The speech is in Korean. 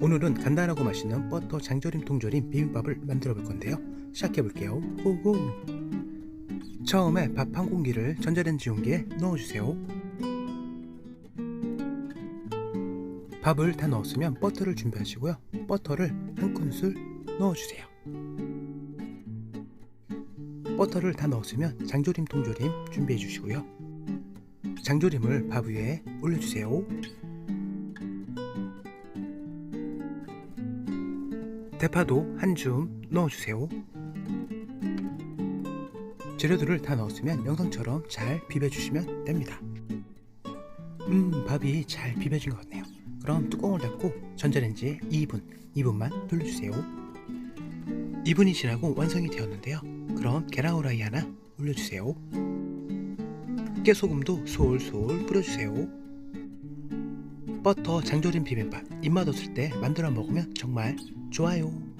오늘은 간단하고 맛있는 버터 장조림 통조림 비빔밥을 만들어 볼 건데요. 시작해 볼게요. 고고. 처음에 밥 한 공기를 전자레인지 용기에 넣어 주세요. 밥을 다 넣었으면 버터를 준비하시고요. 버터를 한 큰술 넣어 주세요. 버터를 다 넣었으면 장조림 통조림 준비해 주시고요. 장조림을 밥 위에 올려 주세요. 대파도 한 줌 넣어주세요. 재료들을 다 넣었으면 영상처럼 잘 비벼주시면 됩니다. 음, 밥이 잘 비벼진 것 같네요. 그럼 뚜껑을 닫고 전자레인지에 2분, 2분만 돌려주세요. 2분이 지나고 완성이 되었는데요. 그럼 계란 후라이 하나 올려주세요. 깨소금도 솔솔 뿌려주세요. 버터 장조림 비빔밥 입맛 없을 때 만들어 먹으면 정말 좋아요.